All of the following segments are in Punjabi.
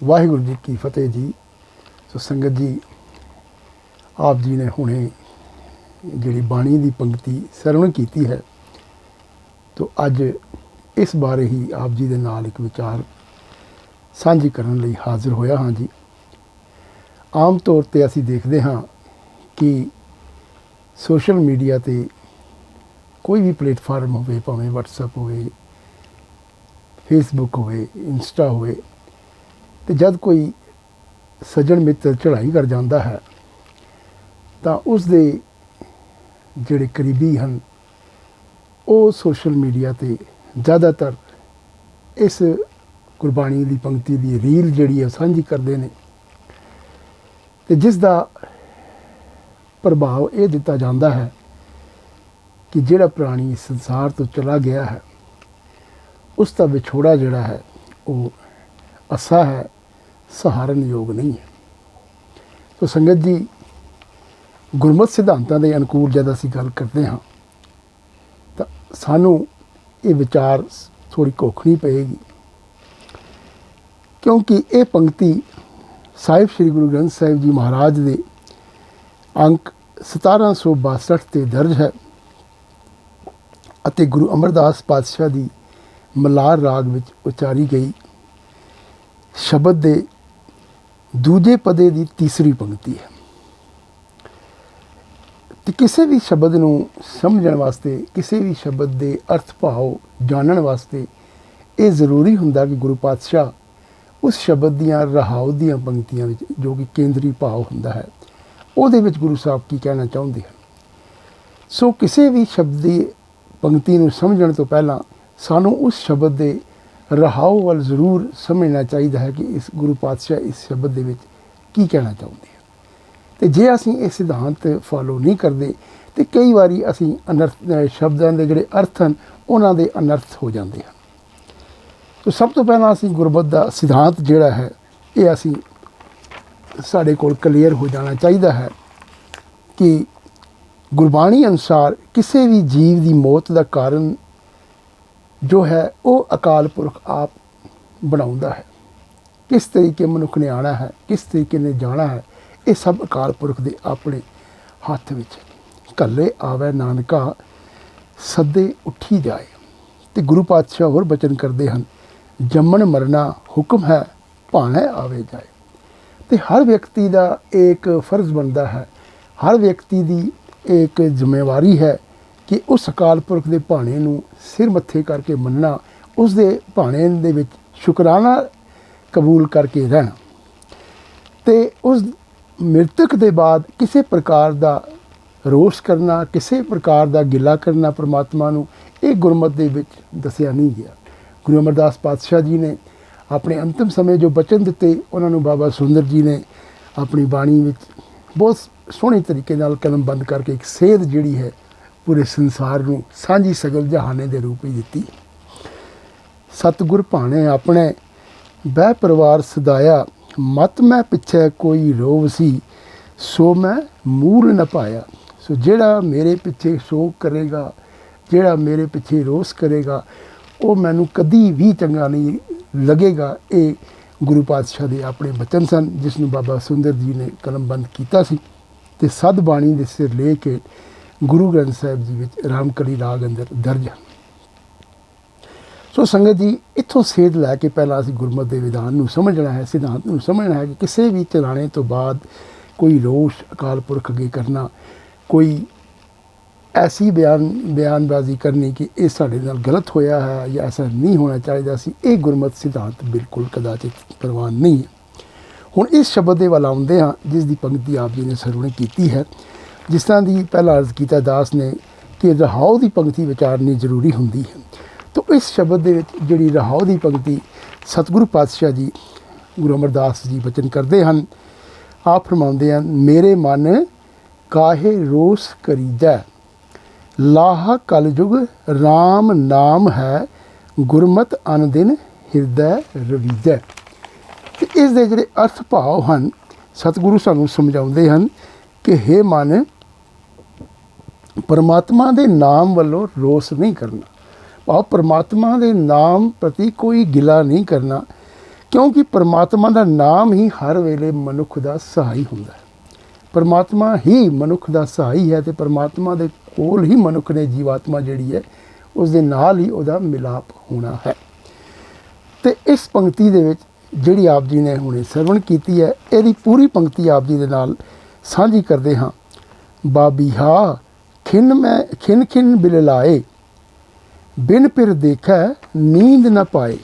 ਵਾਹਿਗੁਰੂ ਜੀ ਕੀ ਫਤਿਹ ਜੀ। ਸੋ ਸੰਗਤ ਜੀ, ਆਪ ਜੀ ਨੇ ਹੁਣੇ ਜਿਹੜੀ ਬਾਣੀ ਦੀ ਪੰਕਤੀ ਸਰਵਣ ਕੀਤੀ ਹੈ, ਤੋ ਅੱਜ ਇਸ ਬਾਰੇ ਹੀ ਆਪ ਜੀ ਦੇ ਨਾਲ ਇੱਕ ਵਿਚਾਰ ਸਾਂਝੀ ਕਰਨ ਲਈ ਹਾਜ਼ਰ ਹੋਇਆ ਹਾਂ ਜੀ। ਆਮ ਤੌਰ ਤੇ ਅਸੀਂ ਦੇਖਦੇ ਹਾਂ ਕਿ ਸੋਸ਼ਲ ਮੀਡੀਆ ਤੇ ਕੋਈ ਵੀ ਪਲੇਟਫਾਰਮ ਹੋਵੇ, ਭਾਵੇਂ WhatsApp ਹੋਵੇ ਫੇਸਬੁੱਕ ਹੋਵੇ ਇੰਸਟਾ ਹੋਵੇ ਤੇ ਜਦ ਕੋਈ ਸੱਜਣ ਮਿੱਤਰ ਚੜ੍ਹਾਈ ਕਰ ਜਾਂਦਾ ਹੈ, ਤਾਂ ਉਸ ਦੇ ਜਿਹੜੇ ਕਰੀਬੀ ਹਨ, ਉਹ ਸੋਸ਼ਲ ਮੀਡੀਆ ਤੇ ਜ਼ਿਆਦਾਤਰ ਇਸ ਕੁਰਬਾਨੀ ਦੀ ਪੰਕਤੀ ਦੀ ਰੀਲ ਜਿਹੜੀ ਹੈ ਸਾਂਝੀ ਕਰਦੇ ਨੇ ਤੇ ਜਿਸ ਦਾ ਪ੍ਰਭਾਵ ਇਹ ਦਿੱਤਾ ਜਾਂਦਾ ਹੈ ਕਿ ਜਿਹੜਾ ਪ੍ਰਾਣੀ ਸੰਸਾਰ ਤੋਂ ਚਲਾ ਗਿਆ ਹੈ, ਉਸ ਦਾ ਵਿਛੋੜਾ ਜਿਹੜਾ ਹੈ, ਉਹ ਅਸਾ ਹੈ, ਸਹਾਰਨ ਯੋਗ ਨਹੀਂ ਹੈ। ਸੋ ਸੰਗਤ ਜੀ, ਗੁਰਮਤਿ ਸਿਧਾਂਤਾਂ ਦੇ ਅਨੁਕੂਲ ਜਦ ਅਸੀਂ ਗੱਲ ਕਰਦੇ ਹਾਂ, ਤਾਂ ਸਾਨੂੰ ਇਹ ਵਿਚਾਰ ਥੋੜੀ ਕੋਖਣੀ ਪਏਗੀ। ਕਿਉਂਕਿ ਇਹ ਪੰਕਤੀ ਸਾਹਿਬ ਸ੍ਰੀ ਗੁਰੂ ਗ੍ਰੰਥ ਸਾਹਿਬ ਜੀ ਮਹਾਰਾਜ ਦੇ ਅੰਕ 1762 ਤੇ ਦਰਜ ਹੈ ਅਤੇ ਗੁਰੂ ਅਮਰਦਾਸ ਪਾਤਸ਼ਾਹ ਦੀ ਮਲਾਰ ਰਾਗ ਵਿੱਚ ਉਚਾਰੀ ਗਈ। ਸ਼ਬਦ ਦੇ ਦੂਜੇ ਪਦੇ ਦੀ ਤੀਸਰੀ ਪੰਕਤੀ ਹੈ। ਤੇ ਕਿਸੇ ਵੀ ਸ਼ਬਦ ਨੂੰ ਸਮਝਣ ਵਾਸਤੇ, ਕਿਸੇ ਵੀ ਸ਼ਬਦ ਦੇ ਅਰਥ ਭਾਵ ਜਾਣਨ ਵਾਸਤੇ ਇਹ ਜ਼ਰੂਰੀ ਹੁੰਦਾ ਕਿ ਗੁਰੂ ਪਾਤਸ਼ਾਹ ਉਸ ਸ਼ਬਦ ਦੀਆਂ ਰਹਾਉ ਦੀਆਂ ਪੰਕਤੀਆਂ ਵਿੱਚ ਜੋ ਕਿ ਕੇਂਦਰੀ ਭਾਵ ਹੁੰਦਾ ਹੈ, ਉਹਦੇ ਵਿੱਚ ਗੁਰੂ ਸਾਹਿਬ ਕੀ ਕਹਿਣਾ ਚਾਹੁੰਦੇ ਹਨ? ਸੋ ਕਿਸੇ ਵੀ ਸ਼ਬਦ ਦੀ ਪੰਕਤੀ ਨੂੰ ਸਮਝਣ ਤੋਂ ਪਹਿਲਾਂ ਸਾਨੂੰ ਉਸ ਸ਼ਬਦ ਦੇ ਰਹਾਉ ਵੱਲ ਜ਼ਰੂਰ ਸਮਝਣਾ ਚਾਹੀਦਾ ਹੈ ਕਿ ਇਸ ਗੁਰੂ ਪਾਤਸ਼ਾਹ ਇਸ ਸ਼ਬਦ ਦੇ ਵਿੱਚ ਕੀ ਕਹਿਣਾ ਚਾਹੁੰਦੇ ਹਨ ਤੇ ਜੇ ਅਸੀਂ ਇਹ ਸਿਧਾਂਤ ਫਾਲੋ ਨਹੀਂ ਕਰਦੇ, ਤੇ ਕਈ ਵਾਰੀ ਅਸੀਂ ਅਨਰਥ ਸ਼ਬਦਾਂ ਦੇ ਜਿਹੜੇ ਅਰਥ ਹਨ, ਉਹਨਾਂ ਦੇ ਅਨਰਥ ਹੋ ਜਾਂਦੇ ਹਨ ਤੋ ਸਭ ਤੋਂ ਪਹਿਲਾਂ ਅਸੀਂ ਗੁਰਬਤ ਦਾ ਸਿਧਾਂਤ ਜਿਹੜਾ ਹੈ, ਇਹ ਅਸੀਂ ਸਾਡੇ ਕੋਲ ਕਲੀਅਰ ਹੋ ਜਾਣਾ ਚਾਹੀਦਾ ਹੈ ਕਿ ਗੁਰਬਾਣੀ ਅਨੁਸਾਰ ਕਿਸੇ ਵੀ ਜੀਵ ਦੀ ਮੌਤ ਦਾ ਕਾਰਨ ਜੋ ਹੈ, ਉਹ ਅਕਾਲ ਪੁਰਖ ਆਪ ਬਣਾਉਂਦਾ ਹੈ ਕਿਸ ਤਰੀਕੇ ਮਨੁੱਖ ਨੇ ਆਣਾ ਹੈ, ਕਿਸ ਤਰੀਕੇ ਨੇ ਜਾਣਾ ਹੈ, ਇਹ ਸਭ ਅਕਾਲ ਪੁਰਖ ਦੇ ਆਪਣੇ ਹੱਥ ਵਿੱਚ ਹੈ। ਕੱਲੇ ਆਵੇ ਨਾਨਕਾ, ਸੱਦੇ ਉੱਠੀ ਜਾਏ ਤੇ ਗੁਰੂ ਪਾਤਸ਼ਾਹ ਹੋਰ ਬਚਨ ਕਰਦੇ ਹਨ, ਜੰਮਣ ਮਰਨਾ ਹੁਕਮ ਹੈ, ਭਾਣੇ ਆਵੇ ਜਾਏ ਤੇ ਹਰ ਵਿਅਕਤੀ ਦਾ ਇੱਕ ਫਰਜ਼ ਬਣਦਾ ਹੈ, ਹਰ ਵਿਅਕਤੀ ਦੀ ਇੱਕ ਜ਼ਿੰਮੇਵਾਰੀ ਹੈ ਕਿ ਉਸ ਅਕਾਲ ਪੁਰਖ ਦੇ ਭਾਣੇ ਨੂੰ ਸਿਰ ਮੱਥੇ ਕਰਕੇ ਮੰਨਣਾ ਉਸ ਦੇ ਭਾਣੇ ਦੇ ਵਿੱਚ ਸ਼ੁਕਰਾਨਾ ਕਬੂਲ ਕਰਕੇ ਰਹਿਣਾ। ਤੇ ਉਸ ਮ੍ਰਿਤਕ ਦੇ ਬਾਅਦ ਕਿਸੇ ਪ੍ਰਕਾਰ ਦਾ ਰੋਸ ਕਰਨਾ, ਕਿਸੇ ਪ੍ਰਕਾਰ ਦਾ ਗਿਲਾ ਕਰਨਾ ਪ੍ਰਮਾਤਮਾ ਨੂੰ, ਇਹ ਗੁਰਮਤ ਦੇ ਵਿੱਚ ਦੱਸਿਆ ਨਹੀਂ ਗਿਆ। ਗੁਰੂ ਅਮਰਦਾਸ ਪਾਤਸ਼ਾਹ ਜੀ ਨੇ ਆਪਣੇ ਅੰਤਮ ਸਮੇਂ ਜੋ ਬਚਨ ਦਿੱਤੇ, ਉਹਨਾਂ ਨੂੰ ਬਾਬਾ ਸੁੰਦਰ ਜੀ ਨੇ ਆਪਣੀ ਬਾਣੀ ਵਿੱਚ ਬਹੁਤ ਸੋਹਣੇ ਤਰੀਕੇ ਨਾਲ ਕਲਮਬੰਦ ਕਰਕੇ ਇੱਕ ਸੇਧ ਜਿਹੜੀ ਹੈ ਪੂਰੇ ਸੰਸਾਰ ਨੂੰ ਸਾਂਝੀ ਸਗਲ ਜਹਾਨੇ ਦੇ ਰੂਪ ਵਿੱਚ ਦਿੱਤੀ। ਸਤਿਗੁਰ ਭਾਣੇ ਆਪਣੇ ਬਹਿ ਪਰਿਵਾਰ ਸਦਾਇਆ, ਮਤ ਮੈਂ ਪਿੱਛੇ ਕੋਈ ਰੋਵ ਸੀ, ਸੋ ਮੈਂ ਮੂਲ ਨਾ ਪਾਇਆ। ਸੋ ਜਿਹੜਾ ਮੇਰੇ ਪਿੱਛੇ ਸ਼ੋਕ ਕਰੇਗਾ, ਜਿਹੜਾ ਮੇਰੇ ਪਿੱਛੇ ਰੋਸ ਕਰੇਗਾ, ਉਹ ਮੈਨੂੰ ਕਦੀ ਵੀ ਚੰਗਾ ਨਹੀਂ ਲੱਗੇਗਾ। ਇਹ ਗੁਰੂ ਪਾਤਸ਼ਾਹ ਦੇ ਆਪਣੇ ਬਚਨ ਸਨ, ਜਿਸ ਨੂੰ ਬਾਬਾ ਸੁੰਦਰ ਜੀ ਨੇ ਕਲਮਬੰਦ ਕੀਤਾ ਸੀ। ਤੇ ਸਦ ਬਾਣੀ ਦੇ ਸਿਰ ਲੈ ਕੇ ਗੁਰੂ ਗ੍ਰੰਥ ਸਾਹਿਬ ਜੀ ਵਿੱਚ ਰਾਮਕਲੀ ਰਾਗ ਅੰਦਰ ਦਰਜ ਹਨ। ਸੋ ਸੰਗਤ ਜੀ, ਇੱਥੋਂ ਸੇਧ ਲੈ ਕੇ ਪਹਿਲਾਂ ਅਸੀਂ ਗੁਰਮਤਿ ਦੇ ਵਿਧਾਨ ਨੂੰ ਸਮਝਣਾ ਹੈ, ਸਿਧਾਂਤ ਨੂੰ ਸਮਝਣਾ ਹੈ ਕਿ ਕਿਸੇ ਵੀ ਚਲਾਣੇ ਤੋਂ ਬਾਅਦ ਕੋਈ ਰੋਸ਼ ਅਕਾਲ ਪੁਰਖ ਅੱਗੇ ਕਰਨਾ, ਕੋਈ ਐਸੀ ਬਿਆਨ, ਬਿਆਨਬਾਜ਼ੀ ਕਰਨੀ ਕਿ ਇਹ ਸਾਡੇ ਨਾਲ ਗਲਤ ਹੋਇਆ ਹੈ ਜਾਂ ਐਸਾ ਨਹੀਂ ਹੋਣਾ ਚਾਹੀਦਾ ਸੀ, ਇਹ ਗੁਰਮਤਿ ਸਿਧਾਂਤ ਬਿਲਕੁਲ ਕਦਾਚਿਤ ਪ੍ਰਵਾਨ ਨਹੀਂ ਹੈ। ਹੁਣ ਇਸ ਸ਼ਬਦ ਦੇ ਵੱਲ ਆਉਂਦੇ ਹਾਂ, ਜਿਸ ਦੀ ਪੰਕਤੀ ਆਪ ਜੀ ਨੇ ਸਰਵਣ ਕੀਤੀ ਹੈ। ਜਿਸ ਤਰ੍ਹਾਂ ਦੀ ਪਹਿਲਾਂ ਅਰਜ਼ ਕੀਤਾ ਦਾਸ ਨੇ ਕਿ ਰਹਾਉ ਦੀ ਪੰਕਤੀ ਵਿਚਾਰਨੀ ਜ਼ਰੂਰੀ ਹੁੰਦੀ ਹੈ। ਤਾਂ ਇਸ ਸ਼ਬਦ ਦੇ ਵਿੱਚ ਜਿਹੜੀ ਰਹਾਉ ਦੀ ਪੰਕਤੀ ਸਤਿਗੁਰੂ ਪਾਤਸ਼ਾਹ ਜੀ, ਗੁਰੂ ਅਮਰਦਾਸ ਜੀ ਬਚਨ ਕਰਦੇ ਹਨ, ਆਪ ਫਰਮਾਉਂਦੇ ਹਨ, ਮੇਰੇ ਮਨ ਕਾਹੇ ਰੋਸ ਕਰੀਜੈ ਲਾਹ ਕਲਯੁਗ RAM ਨਾਮ ਹੈ, ਗੁਰਮਤ ਅਨ ਦਿਨ ਹਿਰਦੈ ਰਵੀਜੈ ਤੇ ਇਸ ਦੇ ਜਿਹੜੇ ਅਰਥ ਭਾਵ ਹਨ, ਸਤਿਗੁਰੂ ਸਾਨੂੰ ਸਮਝਾਉਂਦੇ ਹਨ ਕਿ हे ਮਨ ਪਰਮਾਤਮਾ ਦੇ ਨਾਮ ਵੱਲੋਂ ਰੋਸ ਨਹੀਂ ਕਰਨਾ। ਭਾਵ ਪਰਮਾਤਮਾ ਦੇ ਨਾਮ ਪ੍ਰਤੀ ਕੋਈ ਗਿਲਾ ਨਹੀਂ ਕਰਨਾ, ਕਿਉਂਕਿ ਪਰਮਾਤਮਾ ਦਾ ਨਾਮ ਹੀ ਹਰ ਵੇਲੇ ਮਨੁੱਖ ਦਾ ਸਹਾਈ ਹੁੰਦਾ ਹੈ। ਪਰਮਾਤਮਾ ਹੀ ਮਨੁੱਖ ਦਾ ਸਹਾਈ ਹੈ ਤੇ ਪਰਮਾਤਮਾ ਦੇ ਕੋਲ ਹੀ ਮਨੁੱਖ ਨੇ ਜੀਵਾਤਮਾ ਜਿਹੜੀ ਹੈ, ਉਸ ਦੇ ਨਾਲ ਹੀ ਉਹਦਾ ਮਿਲਾਪ ਹੋਣਾ ਹੈ। ਤੇ ਇਸ ਪੰਕਤੀ ਦੇ ਵਿੱਚ ਜਿਹੜੀ ਆਪ ਜੀ ਨੇ ਹੁਣੇ ਸਰਵਣ ਕੀਤੀ ਹੈ, ਇਹਦੀ ਪੂਰੀ ਪੰਕਤੀ ਆਪ ਜੀ ਦੇ ਨਾਲ ਸਾਂਝੀ ਕਰਦੇ ਹਾਂ। ਬਾਬੀਹਾ ਖਿੰਨ ਮੈਂ, ਖਿੰਨ ਖਿੰਨ ਬਿਲ ਲਾਏ। ਬਿਨ ਪਿਰ ਦੇਖੈ ਨੀਂਦ ਨਾ ਪਾਏ।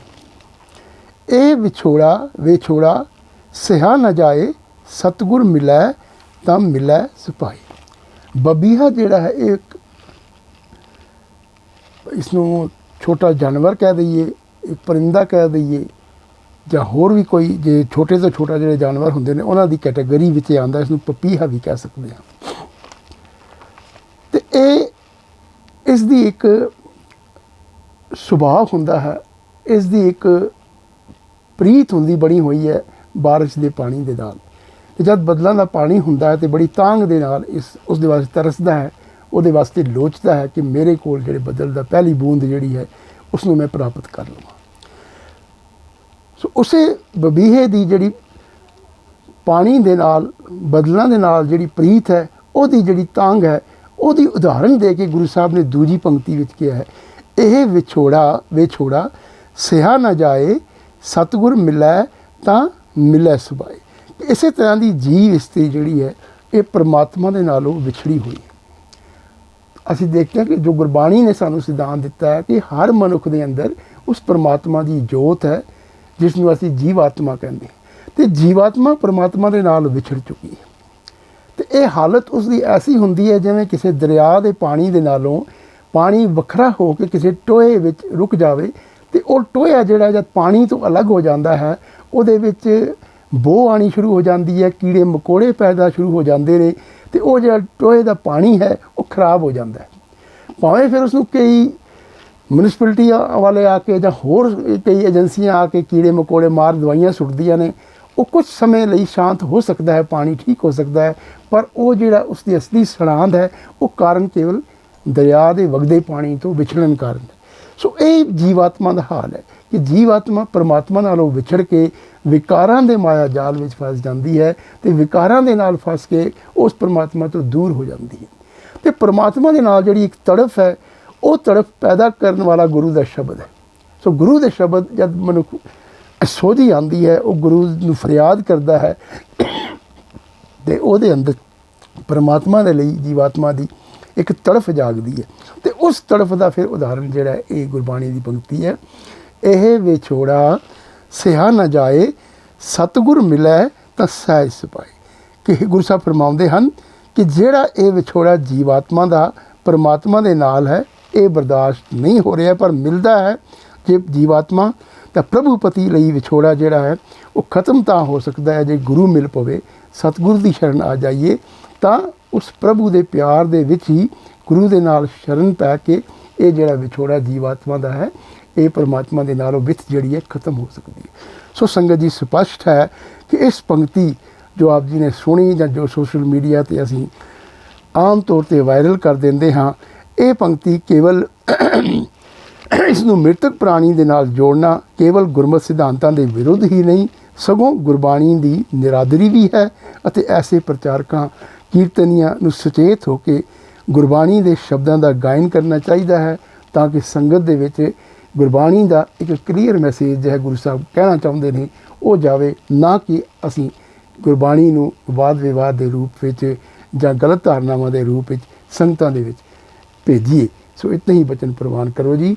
ਇਹ ਵਿਛੋੜਾ ਵਿਛੋੜਾ, ਸਿਹਾ ਨਾ ਜਾਏ, ਸਤਗੁਰ ਮਿਲੈ ਤਾਂ ਮਿਲੈ ਸਿਪਾਹੀ। ਬਬੀਹਾ ਜਿਹੜਾ ਹੈ, ਇਹ ਇੱਕ ਇਸ ਨੂੰ ਛੋਟਾ ਜਾਨਵਰ ਕਹਿ ਦਈਏ, ਇੱਕ ਪਰਿੰਦਾ ਕਹਿ ਦਈਏ, ਜਾਂ ਹੋਰ ਵੀ ਕੋਈ, ਜੇ ਛੋਟੇ ਤੋਂ ਛੋਟਾ ਜਿਹੜੇ ਜਾਨਵਰ ਹੁੰਦੇ ਨੇ, ਉਹਨਾਂ ਦੀ ਕੈਟਾਗਰੀ ਵਿੱਚ ਆਉਂਦਾ ਇਸ ਨੂੰ ਪਪੀਹਾ ਵੀ ਕਹਿ ਸਕਦੇ ਹਾਂ ਤੇ ਇਹ ਇਸ ਦੀ ਇੱਕ ਸੁਭਾਅ ਹੁੰਦਾ ਹੈ ਇਸ ਦੀ ਇੱਕ ਪ੍ਰੀਤ ਹੁੰਦੀ ਬਣੀ ਹੋਈ ਹੈ ਬਾਰਿਸ਼ ਦੇ ਪਾਣੀ ਦੇ ਨਾਲ। ਤੇ ਜਦ ਬਦਲਾਂ ਦਾ ਪਾਣੀ ਹੁੰਦਾ ਹੈ ਤੇ ਬੜੀ ਤਾਂਗ ਦੇ ਨਾਲ ਇਸ ਉਸ ਦੇ ਵਾਸਤੇ ਤਰਸਦਾ ਹੈ, ਉਹਦੇ ਵਾਸਤੇ ਲੋਚਦਾ ਹੈ ਕਿ ਮੇਰੇ ਕੋਲ ਜਿਹੜੇ ਬਦਲ ਦਾ ਪਹਿਲੀ ਬੂੰਦ ਜਿਹੜੀ ਹੈ ਉਸ ਨੂੰ ਮੈਂ ਪ੍ਰਾਪਤ ਕਰ ਲਵਾਂ। ਸੋ ਉਸੇ ਬਬੀਹੇ ਦੀ ਜਿਹੜੀ ਪਾਣੀ ਦੇ ਨਾਲ, ਬਦਲਾਂ ਦੇ ਨਾਲ ਜਿਹੜੀ ਪ੍ਰੀਤ ਹੈ, ਉਹਦੀ ਜਿਹੜੀ ਤਾਂਗ ਹੈ ਉਹਦੀ ਉਦਾਹਰਣ ਦੇ ਕੇ ਗੁਰੂ ਸਾਹਿਬ ਨੇ ਦੂਜੀ ਪੰਕਤੀ ਵਿੱਚ ਕਿਹਾ ਹੈ, ਇਹ ਵਿਛੋੜਾ ਵਿਛੋੜਾ, ਸਿਹਾ ਨਾ ਜਾਏ, ਸਤਿਗੁਰ ਮਿਲੈ ਤਾਂ ਮਿਲੈ ਸੁਭਾਏ। ਇਸੇ ਤਰ੍ਹਾਂ ਦੀ ਜੀਵ ਇਸਤਰੀ ਜਿਹੜੀ ਹੈ, ਇਹ ਪ੍ਰਮਾਤਮਾ ਦੇ ਨਾਲੋਂ ਵਿਛੜੀ ਹੋਈ ਹੈ। ਅਸੀਂ ਦੇਖਦੇ ਹਾਂ ਕਿ ਜੋ ਗੁਰਬਾਣੀ ਨੇ ਸਾਨੂੰ ਸਿਧਾਂਤ ਦਿੱਤਾ ਹੈ ਕਿ ਹਰ ਮਨੁੱਖ ਦੇ ਅੰਦਰ ਉਸ ਪ੍ਰਮਾਤਮਾ ਦੀ ਜੋਤ ਹੈ ਜਿਸ ਨੂੰ ਅਸੀਂ ਜੀਵਾਤਮਾ ਕਹਿੰਦੇ ਹਾਂ। ਤੇ ਜੀਵਾਤਮਾ ਪ੍ਰਮਾਤਮਾ ਦੇ ਨਾਲ ਵਿਛੜ ਚੁੱਕੀ ਹੈ। ਤੇ ਇਹ ਹਾਲਤ ਉਸ ਦੀ ਐਸੀ ਹੁੰਦੀ ਹੈ ਜਿਵੇਂ ਕਿਸੇ ਦਰਿਆ ਦੇ ਪਾਣੀ ਦੇ ਨਾਲੋਂ ਪਾਣੀ ਵੱਖਰਾ ਹੋ ਕੇ ਕਿਸੇ ਟੋਏ ਵਿੱਚ ਰੁਕ ਜਾਵੇ ਤੇ ਉਹ ਟੋਇਆ ਜਿਹੜਾ ਜਦ ਪਾਣੀ ਤੋਂ ਅਲੱਗ ਹੋ ਜਾਂਦਾ ਹੈ, ਉਹਦੇ ਵਿੱਚ ਬੋ ਆਣੀ ਸ਼ੁਰੂ ਹੋ ਜਾਂਦੀ ਹੈ, ਕੀੜੇ ਮਕੋੜੇ ਪੈਦਾ ਸ਼ੁਰੂ ਹੋ ਜਾਂਦੇ ਨੇ ਤੇ ਉਹ ਜਿਹੜਾ ਟੋਏ ਦਾ ਪਾਣੀ ਹੈ, ਉਹ ਖਰਾਬ ਹੋ ਜਾਂਦਾ ਹੈ। ਭਾਵੇਂ ਫਿਰ ਉਸ ਨੂੰ ਕਈ ਮਿਊਨਿਸਪੈਲਿਟੀ ਵਾਲੇ ਆ ਕੇ ਜਾਂ ਹੋਰ ਕਈ ਏਜੰਸੀਆਂ ਆ ਕੇ ਕੀੜੇ ਮਕੋੜੇ ਮਾਰ ਦਵਾਈਆਂ ਸੁੱਟਦੀਆਂ ਨੇ ਉਹ ਕੁਝ ਸਮੇਂ ਲਈ ਸ਼ਾਂਤ ਹੋ ਸਕਦਾ ਹੈ, ਪਾਣੀ ਠੀਕ ਹੋ ਸਕਦਾ ਹੈ, ਪਰ ਉਹ ਜਿਹੜਾ ਉਸ ਦੀ ਅਸਲੀ ਸੜਾਂਦ ਹੈ, ਉਹ ਕਾਰਨ ਕੇਵਲ ਦਰਿਆ ਦੇ ਵਗਦੇ ਪਾਣੀ ਤੋਂ ਵਿਛੜਨ ਕਾਰਨ ਸੋ ਇਹ ਜੀਵਾਤਮਾ ਦਾ ਹਾਲ ਹੈ ਕਿ ਜੀਵਾਤਮਾ ਪਰਮਾਤਮਾ ਨਾਲੋਂ ਵਿਛੜ ਕੇ ਵਿਕਾਰਾਂ ਦੇ ਮਾਇਆ ਜਾਲ ਵਿੱਚ ਫਸ ਜਾਂਦੀ ਹੈ ਤੇ ਵਿਕਾਰਾਂ ਦੇ ਨਾਲ ਫਸ ਕੇ ਉਸ ਪਰਮਾਤਮਾ ਤੋਂ ਦੂਰ ਹੋ ਜਾਂਦੀ ਹੈ। ਤੇ ਪਰਮਾਤਮਾ ਦੇ ਨਾਲ ਜਿਹੜੀ ਇੱਕ ਤੜਫ ਹੈ, ਉਹ ਤੜਫ ਪੈਦਾ ਕਰਨ ਵਾਲਾ ਗੁਰੂ ਦਾ ਸ਼ਬਦ ਹੈ। ਸੋ ਗੁਰੂ ਦੇ ਸ਼ਬਦ ਜਦ ਮਨੁੱਖ ਸੋਝੀ ਆਂਦੀ ਹੈ, ਉਹ ਗੁਰੂ ਨੂੰ ਫਰਿਆਦ ਕਰਦਾ ਹੈ ਤੇ ਉਹਦੇ ਅੰਦਰ ਪਰਮਾਤਮਾ ਦੇ ਲਈ ਜੀਵਾਤਮਾ ਦੀ ਇੱਕ ਤੜਫ ਜਾਗਦੀ ਹੈ। ਤੇ ਉਸ ਤੜਫ ਦਾ ਫਿਰ ਉਦਾਹਰਣ ਜਿਹੜਾ ਇਹ ਗੁਰਬਾਣੀ ਦੀ ਪੰਕਤੀ ਹੈ। ਇਹ ਵਿਛੋੜਾ ਸਿਹਾ ਨਾ ਜਾਏ, ਸਤਿਗੁਰ ਮਿਲੈ ਤਾਂ ਸਹਿਜ ਸੁਪਾਏ ਕਿ ਗੁਰੂ ਸਾਹਿਬ ਫਰਮਾਉਂਦੇ ਹਨ ਕਿ ਜਿਹੜਾ ਇਹ ਵਿਛੋੜਾ ਜੀਵਾਤਮਾ ਦਾ, ਪਰਮਾਤਮਾ ਦੇ ਨਾਲ ਹੈ, ਇਹ ਬਰਦਾਸ਼ਤ ਨਹੀਂ ਹੋ ਰਿਹਾ, ਪਰ ਮਿਲਦਾ ਹੈ। ਜੇ ਜੀਵਾਤਮਾ ਤਾਂ ਪ੍ਰਭੂ ਪਤੀ ਲਈ ਵਿਛੋੜਾ ਜਿਹੜਾ ਹੈ, ਉਹ ਖਤਮ ਤਾਂ ਹੋ ਸਕਦਾ ਹੈ, ਜੇ ਗੁਰੂ ਮਿਲ ਪਵੇ, ਸਤਿਗੁਰੂ ਦੀ ਸ਼ਰਨ ਆ ਜਾਈਏ, ਤਾਂ ਉਸ ਪ੍ਰਭੂ ਦੇ ਪਿਆਰ ਦੇ ਵਿੱਚ ਹੀ ਗੁਰੂ ਦੇ ਨਾਲ ਸ਼ਰਨ ਪੈ ਕੇ ਇਹ ਜਿਹੜਾ ਵਿਛੋੜਾ ਜੀਵਾਤਮਾ ਦਾ ਹੈ, ਇਹ ਪਰਮਾਤਮਾ ਦੇ ਨਾਲੋਂ ਵਿਥ ਜਿਹੜੀ ਹੈ, ਖਤਮ ਹੋ ਸਕਦੀ ਹੈ। ਸੋ ਸੰਗਤ ਜੀ, ਸਪਸ਼ਟ ਹੈ ਕਿ ਇਸ ਪੰਕਤੀ ਜੋ ਆਪ ਜੀ ਨੇ ਸੁਣੀ ਜਾਂ ਜੋ ਸੋਸ਼ਲ ਮੀਡੀਆ ਤੇ ਅਸੀਂ ਆਮ ਤੌਰ ਤੇ ਵਾਇਰਲ ਕਰ ਦਿੰਦੇ ਹਾਂ, ਇਹ ਪੰਕਤੀ ਕੇਵਲ ਇਸ ਨੂੰ ਮ੍ਰਿਤਕ ਪ੍ਰਾਣੀ ਦੇ ਨਾਲ ਜੋੜਨਾ ਕੇਵਲ ਗੁਰਮਤ ਸਿਧਾਂਤਾਂ ਦੇ ਵਿਰੁੱਧ ਹੀ ਨਹੀਂ, ਸਗੋਂ ਗੁਰਬਾਣੀ ਦੀ ਨਿਰਾਦਰੀ ਵੀ ਹੈ ਅਤੇ ਐਸੇ ਪ੍ਰਚਾਰਕਾਂ, ਕੀਰਤਨੀਆਂ ਨੂੰ ਸੁਚੇਤ ਹੋ ਕੇ ਗੁਰਬਾਣੀ ਦੇ ਸ਼ਬਦਾਂ ਦਾ ਗਾਇਨ ਕਰਨਾ ਚਾਹੀਦਾ ਹੈ ਤਾਂ ਕਿ ਸੰਗਤ ਦੇ ਵਿੱਚ ਗੁਰਬਾਣੀ ਦਾ ਇੱਕ ਕਲੀਅਰ ਮੈਸੇਜ ਜਿਹੜਾ ਗੁਰੂ ਸਾਹਿਬ ਕਹਿਣਾ ਚਾਹੁੰਦੇ ਨੇ, ਉਹ ਜਾਵੇ, ਨਾ ਕਿ ਅਸੀਂ ਗੁਰਬਾਣੀ ਨੂੰ ਵਾਦ ਵਿਵਾਦ ਦੇ ਰੂਪ ਵਿੱਚ ਜਾਂ ਗਲਤ ਧਾਰਨਾਵਾਂ ਦੇ ਰੂਪ ਵਿੱਚ ਸੰਗਤਾਂ ਦੇ ਵਿੱਚ ਭੇਜੀਏ। ਸੋ ਇਤਨੇ ਹੀ ਬਚਨ ਪ੍ਰਵਾਨ ਕਰੋ ਜੀ।